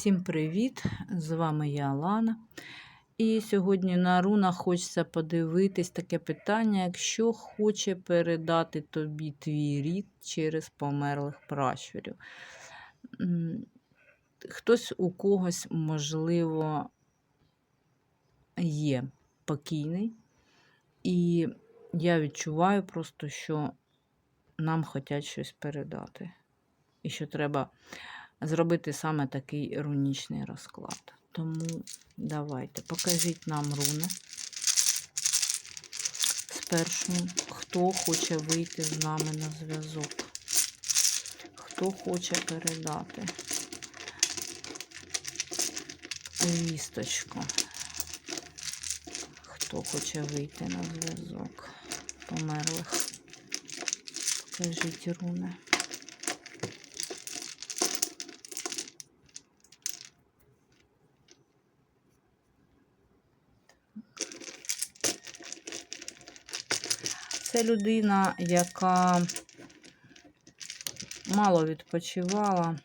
Всім привіт! З вами я Алана. І сьогодні на рунах хочеться подивитись таке питання, якщо хоче передати тобі твій рід через померлих пращурів. Хтось у когось, можливо, є покійний, і я відчуваю просто, що нам хочуть щось передати. І що треба зробити саме такий рунічний розклад. Тому давайте, покажіть нам руни. Спершу, хто хоче вийти з нами на зв'язок, хто хоче передати вісточку, хто хоче вийти на зв'язок померлих. Покажіть руни. Це людина, яка мало відпочивала,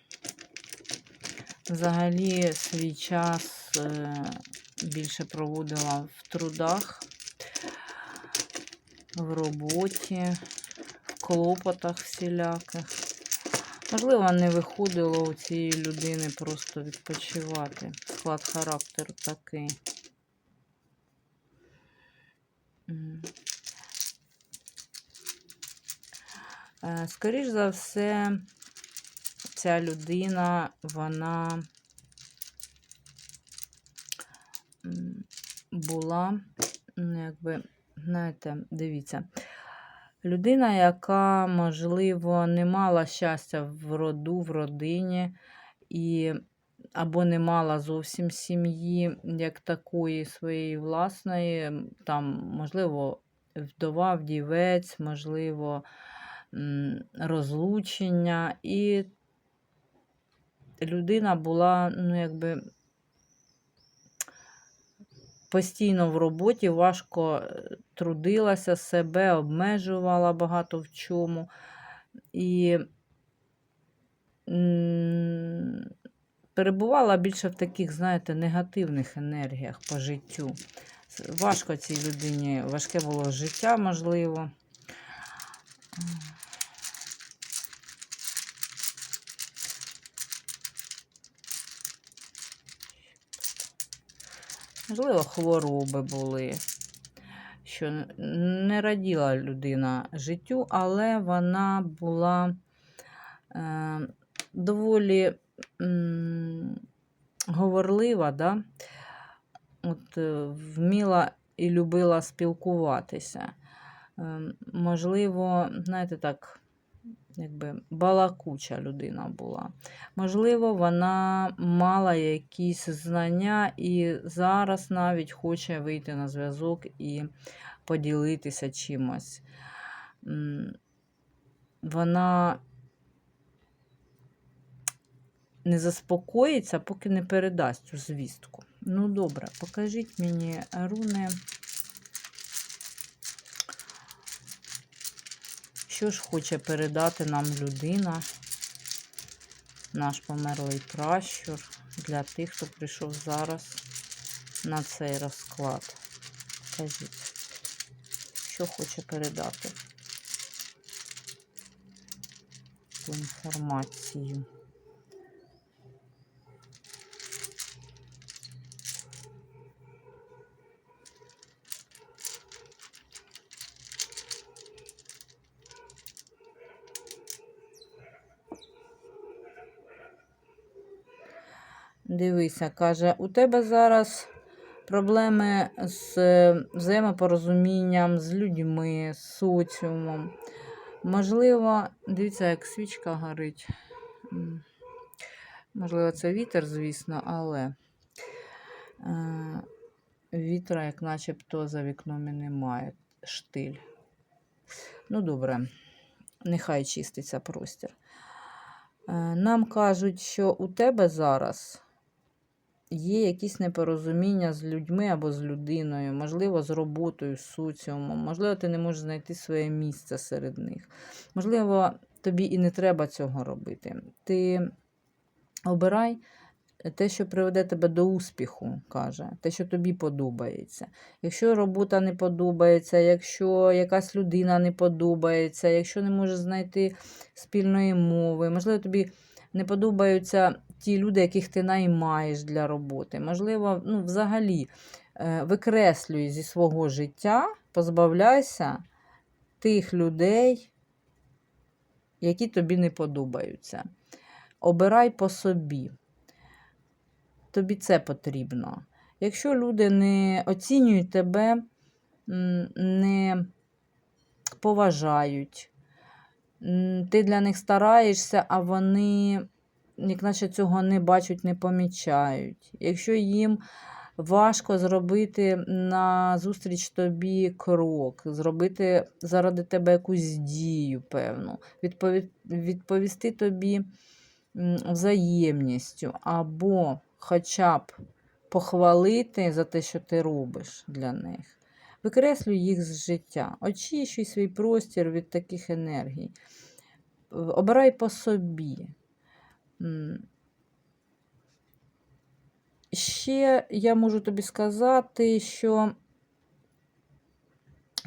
взагалі свій час е, більше проводила в трудах, в роботі, в клопотах всіляких. Можливо, не виходило у цієї людини просто відпочивати. Склад характеру такий. Скоріш за все, ця людина, вона була, ну, якби, знаєте, дивіться, людина, яка, можливо, не мала щастя в роду, в родині, і або не мала зовсім сім'ї, як такої своєї власної, там, можливо, вдова, вдівець, можливо, розлучення. І людина була, ну, якби постійно в роботі, важко трудилася, себе обмежувала багато в чому. І перебувала більше в таких, знаєте, негативних енергіях по життю. Важко цій людині, важке було життя, можливо. Можливо, хвороби були, що не раділа людина життю, але вона була е, доволі м, говорлива, да? От, е, вміла і любила спілкуватися. Е, можливо, знаєте, так, якби балакуча людина була. Можливо, вона мала якісь знання і зараз навіть хоче вийти на зв'язок і поділитися чимось. Вона не заспокоїться, поки не передасть цю звістку. Ну, добре, покажіть мені руни. Що ж хоче передати нам людина, наш померлий пращур, для тих, хто прийшов зараз на цей розклад. Кажіть, що хоче передати інформацію. Дивися, каже, у тебе зараз проблеми з е, взаємопорозумінням, з людьми, з соціумом. Можливо, дивіться, як свічка горить. Можливо, це вітер, звісно, але е, вітра, як начебто, за вікном і немає. Штиль. Ну, добре, нехай чиститься простір. Е, Нам кажуть, що у тебе зараз є якісь непорозуміння з людьми або з людиною, можливо, з роботою, з соціумом, можливо, ти не можеш знайти своє місце серед них. Можливо, тобі і не треба цього робити. Ти обирай те, що приведе тебе до успіху, каже, те, що тобі подобається. Якщо робота не подобається, якщо якась людина не подобається, якщо не можеш знайти спільної мови, можливо, тобі не подобаються ті люди, яких ти наймаєш для роботи. Можливо, ну, взагалі е, викреслюй зі свого життя, позбавляйся тих людей, які тобі не подобаються. Обирай по собі. Тобі це потрібно. Якщо люди не оцінюють тебе, не поважають, ти для них стараєшся, а вони, як наче цього не бачать, не помічають. Якщо їм важко зробити на зустріч тобі крок, зробити заради тебе якусь дію, певну, відповісти тобі взаємністю, або хоча б похвалити за те, що ти робиш для них. Викреслюй їх з життя, очищуй свій простір від таких енергій. Е, Обирай по собі. Ще я можу тобі сказати, що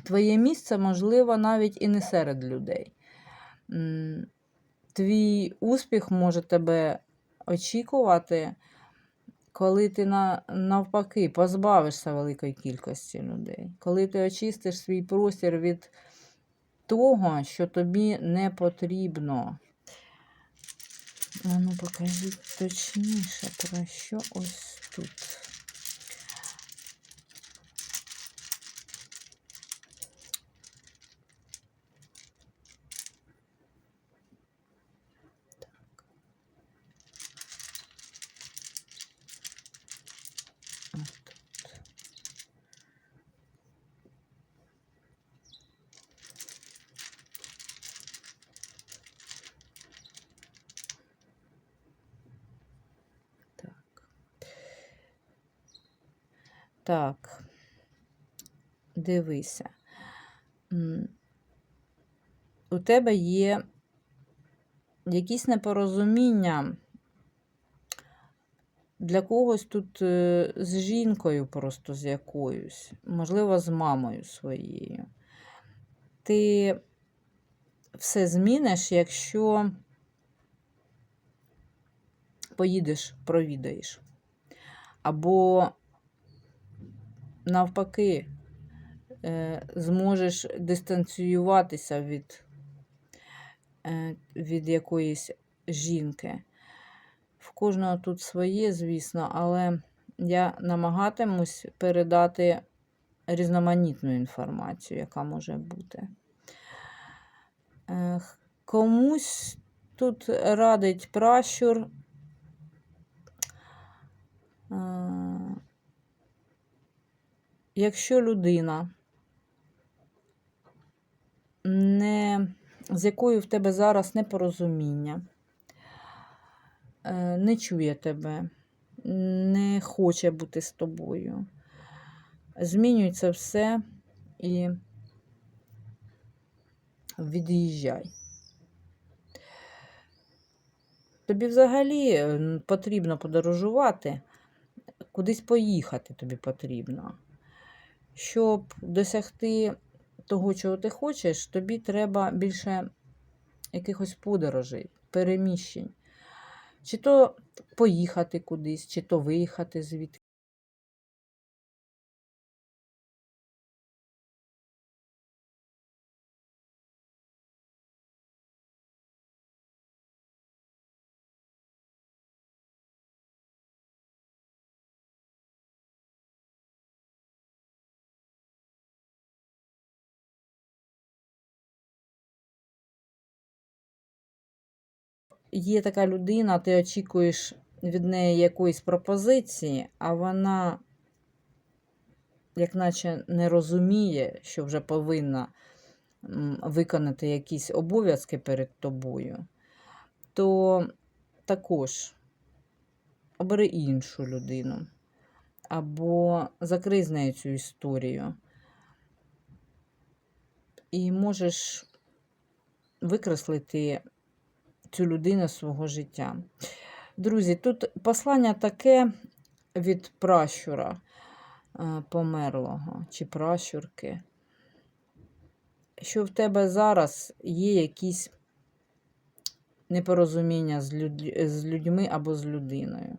твоє місце, можливо, навіть і не серед людей. Твій успіх може тебе очікувати, коли ти навпаки позбавишся великої кількості людей, коли ти очистиш свій простір від того, що тобі не потрібно. А ну, покажіть точніше, про що ось тут. Так. Дивися. У тебе є якісь непорозуміння для когось тут е, з жінкою просто з якоюсь, можливо, з мамою своєю. Ти все зміниш, якщо поїдеш, провідаєш. Або навпаки, е, зможеш дистанціюватися від, е, від якоїсь жінки. В кожного тут своє, звісно, але я намагатимусь передати різноманітну інформацію, яка може бути. Е, Комусь тут радить пращур. Якщо людина, не, з якою в тебе зараз непорозуміння, е, не чує тебе, не хоче бути з тобою, змінюй це все і від'їжджай. Тобі взагалі потрібно подорожувати, кудись поїхати тобі потрібно. Щоб досягти того, чого ти хочеш, тобі треба більше якихось подорожей, переміщень. Чи то поїхати кудись, чи то виїхати звідки. Є така людина, ти очікуєш від неї якоїсь пропозиції, а вона, як наче, не розуміє, що вже повинна виконати якісь обов'язки перед тобою, то також обери іншу людину або закрий з нею цю історію. І можеш викреслити цю людину свого життя. Друзі, тут послання таке від пращура е, померлого чи пращурки, що в тебе зараз є якісь непорозуміння з, люд... з людьми або з людиною.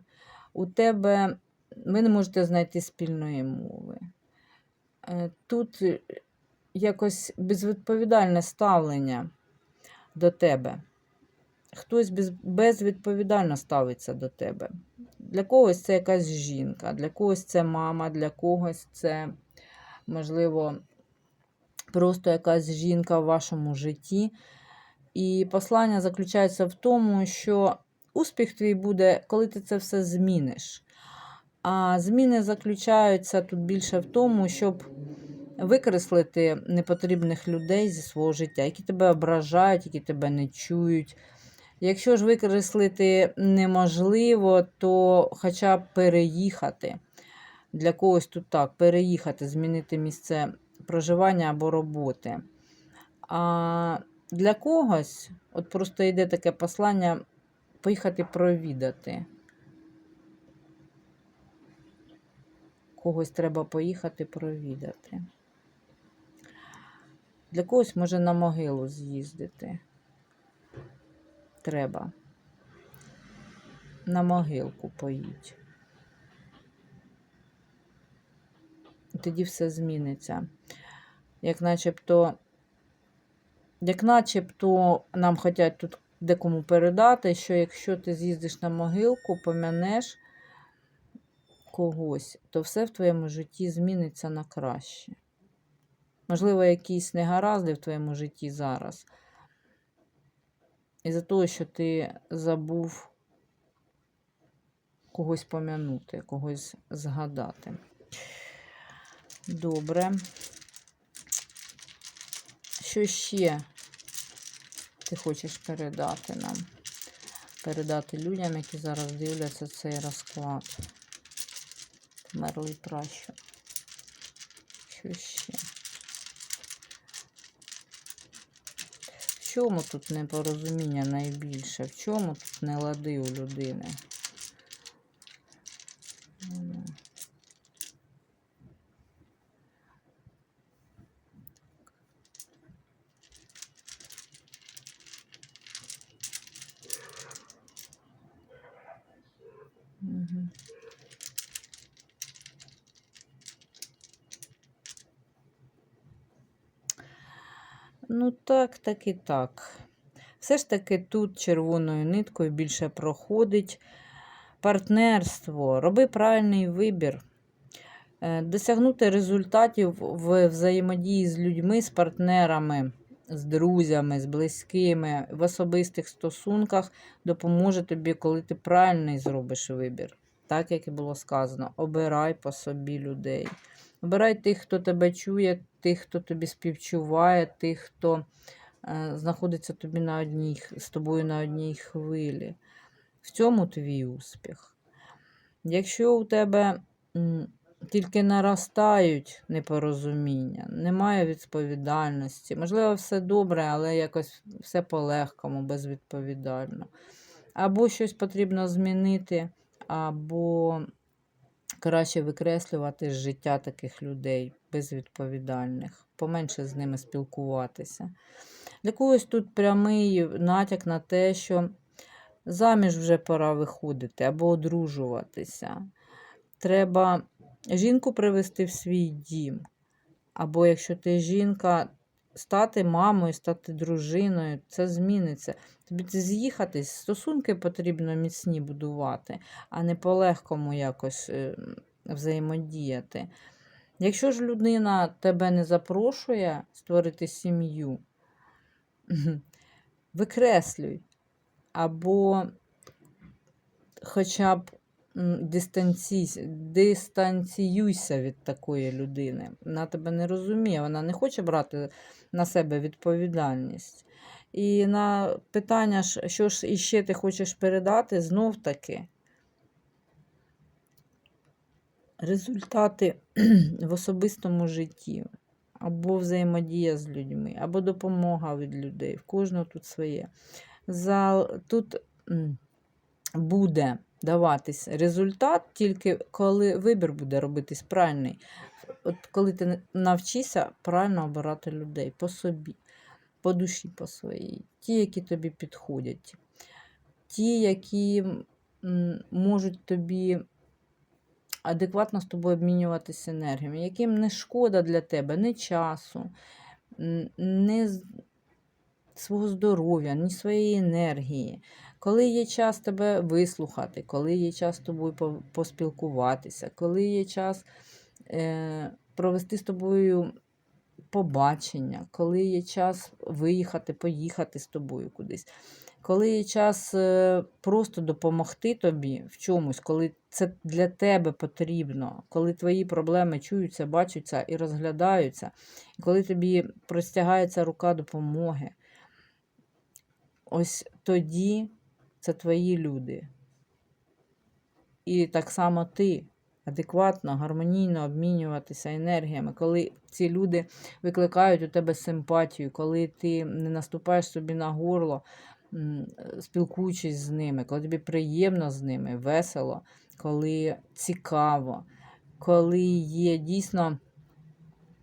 У тебе ви не можете знайти спільної мови. Е, Тут якось безвідповідальне ставлення до тебе. Хтось безвідповідально ставиться до тебе. Для когось це якась жінка, для когось це мама, для когось це, можливо, просто якась жінка в вашому житті. І послання заключається в тому, що успіх твій буде, коли ти це все зміниш. А зміни заключаються тут більше в тому, щоб викреслити непотрібних людей зі свого життя, які тебе ображають, які тебе не чують. Якщо ж викреслити неможливо, то хоча б переїхати. Для когось тут так, переїхати, змінити місце проживання або роботи. А для когось, от просто йде таке послання, поїхати провідати. Когось треба поїхати провідати. Для когось може на могилу з'їздити. Треба. На могилку поїдь. І Тоді все зміниться. Як начебто, як начебто нам хочуть тут декому передати, що якщо ти з'їздиш на могилку, помянеш когось, то все в твоєму житті зміниться на краще. Можливо, якісь негаразди в твоєму житті зараз. Із-за того, що ти забув когось помянути, когось згадати. Добре. Що ще ти хочеш передати нам? Передати людям, які зараз дивляться цей розклад. Мерлий пращур. Що ще? В чому тут непорозуміння найбільше? В чому тут не лади у людини? Ну. Мгм. Ну, так, так і так. Все ж таки тут червоною ниткою більше проходить партнерство. Роби правильний вибір. Е, Досягнути результатів в взаємодії з людьми, з партнерами, з друзями, з близькими, в особистих стосунках допоможе тобі, коли ти правильний зробиш вибір. Так, як і було сказано, обирай по собі людей. Обирай тих, хто тебе чує, тих, хто тобі співчуває, тих, хто е, знаходиться тобі на одній, з тобою на одній хвилі. В цьому твій успіх. Якщо у тебе тільки наростають непорозуміння, немає відповідальності, можливо, все добре, але якось все по-легкому, безвідповідально. Або щось потрібно змінити, або краще викреслювати життя таких людей безвідповідальних, поменше з ними спілкуватися. Для когось тут прямий натяк на те, що заміж вже пора виходити або одружуватися. Треба жінку привести в свій дім. Або якщо ти жінка, стати мамою, стати дружиною, це зміниться. Тобі з'їхатись, стосунки потрібно міцні будувати, а не по-легкому якось е, взаємодіяти. Якщо ж людина тебе не запрошує створити сім'ю, викреслюй. Або хоча б м, дистанціюйся від такої людини. Вона тебе не розуміє, вона не хоче брати на себе відповідальність. І на питання, що ж іще ти хочеш передати, знов таки результати в особистому житті, або взаємодія з людьми, або допомога від людей. В кожного тут своє. За, тут буде даватись результат, тільки коли вибір буде робитись правильний. От коли ти навчишся правильно обирати людей по собі, по душі по своїй, ті, які тобі підходять, ті, які можуть тобі адекватно з тобою обмінюватися енергіями, яким не шкода для тебе ні часу, ні свого здоров'я, ні своєї енергії. Коли є час тебе вислухати, коли є час з тобою поспілкуватися, коли є час е, провести з тобою побачення, коли є час виїхати, поїхати з тобою кудись, коли є час е, просто допомогти тобі в чомусь, коли це для тебе потрібно, коли твої проблеми чуються, бачаться і розглядаються, і коли тобі простягається рука допомоги, ось тоді це твої люди. І так само ти адекватно, гармонійно обмінюватися енергіями, коли ці люди викликають у тебе симпатію, коли ти не наступаєш собі на горло, спілкуючись з ними, коли тобі приємно з ними, весело, коли цікаво, коли є дійсно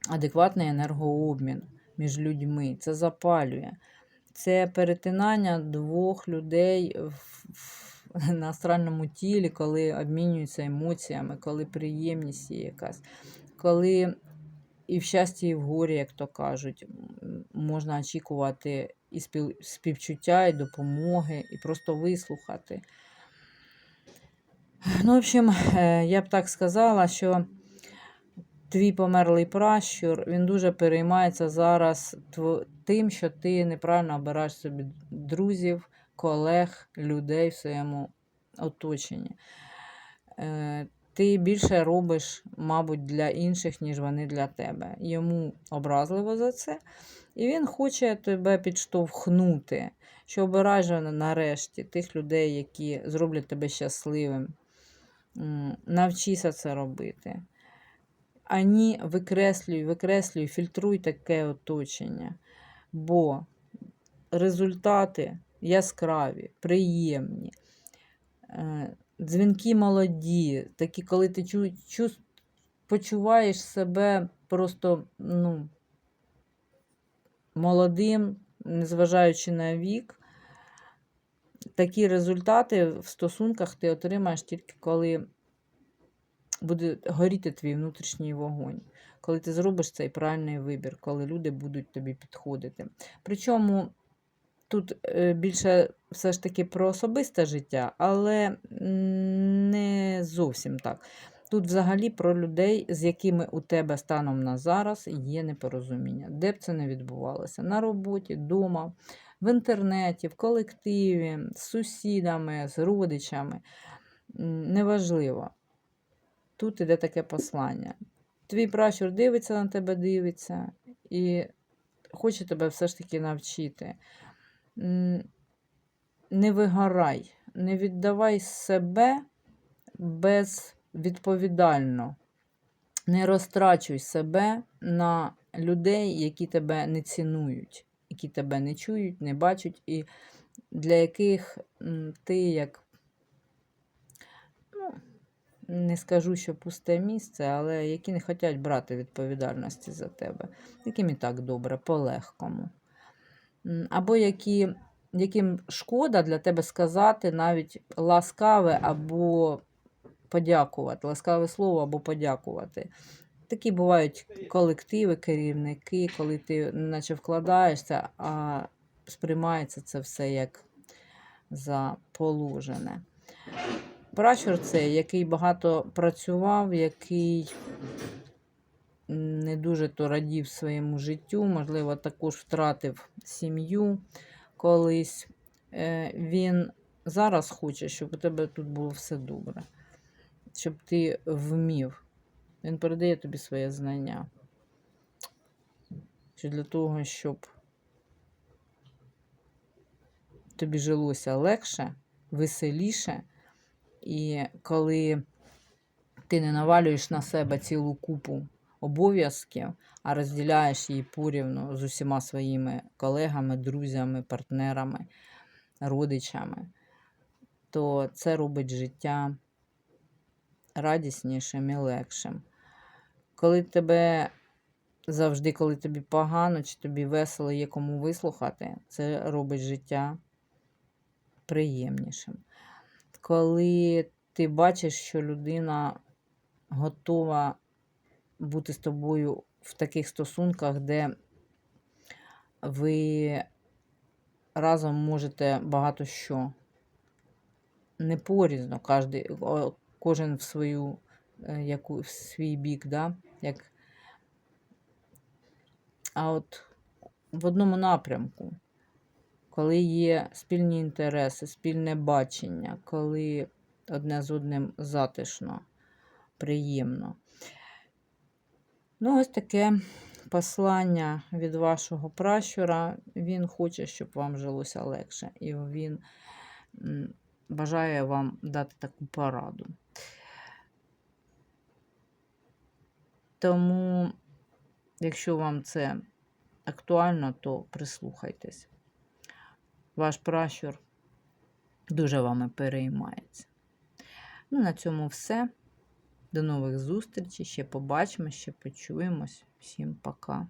адекватний енергообмін між людьми, це запалює. Це перетинання двох людей в, в, на астральному тілі, коли обмінюються емоціями, коли приємність є якась, коли і в щасті, і в горі, як то кажуть, можна очікувати і співчуття, і допомоги, і просто вислухати. Ну, в общем, е, я б так сказала, що твій померлий пращур, він дуже переймається зараз тим, що ти неправильно обираєш собі друзів, колег, людей в своєму оточенні. Ти більше робиш, мабуть, для інших, ніж вони для тебе. Йому образливо за це, і він хоче тебе підштовхнути, що обирай же нарешті тих людей, які зроблять тебе щасливим. Навчися це робити. Ані викреслюй, викреслюй, фільтруй таке оточення. Бо результати яскраві, приємні, е, дзвінки молоді, такі, коли ти чу, чу, почуваєш себе просто ну, молодим, незважаючи на вік. Такі результати в стосунках ти отримаєш тільки коли буде горіти твій внутрішній вогонь, коли ти зробиш цей правильний вибір, коли люди будуть тобі підходити. Причому тут е, більше все ж таки про особисте життя, але не зовсім так. Тут взагалі про людей, з якими у тебе станом на зараз є непорозуміння. Де б це не відбувалося? На роботі, вдома, в інтернеті, в колективі, з сусідами, з родичами. Неважливо. Тут іде таке послання. Твій пращур дивиться на тебе, дивиться і хоче тебе все ж таки навчити. Не вигорай, не віддавай себе безвідповідально. Не розтрачуй себе на людей, які тебе не цінують, які тебе не чують, не бачать, і для яких ти як ну, не скажу, що пусте місце, але які не хочуть брати відповідальності за тебе, яким і так добре, по-легкому. М, Або які, яким шкода для тебе сказати навіть ласкаве або подякувати, ласкаве слово або подякувати. Такі бувають колективи, керівники, коли ти наче вкладаєшся, а сприймається це все як за положене. Пращур це, який багато працював, який не дуже то радів своєму життю, можливо, також втратив сім'ю колись. Е, Він зараз хоче, щоб у тебе тут було все добре, щоб ти вмів. Він передає тобі своє знання. Що для того, щоб тобі жилося легше, веселіше. І коли ти не навалюєш на себе цілу купу обов'язків, а розділяєш її порівну з усіма своїми колегами, друзями, партнерами, родичами, то це робить життя радіснішим і легшим. Коли тебе завжди, коли тобі погано чи тобі весело є кому вислухати, це робить життя приємнішим. Коли ти бачиш, що людина готова бути з тобою в таких стосунках, де ви разом можете багато що. Не порізно, кожен в свою е, яку, в свій бік, да? як а от в одному напрямку, коли є спільні інтереси, спільне бачення, коли одне з одним затишно, приємно. Ну, ось таке послання від вашого пращура. Він хоче, щоб вам жилося легше. І він бажає вам дати таку пораду. Тому, якщо вам це актуально, то прислухайтесь. Ваш пращур дуже вами переймається. Ну, на цьому все. До нових зустрічей. Ще побачимо, ще почуємось. Всім пока.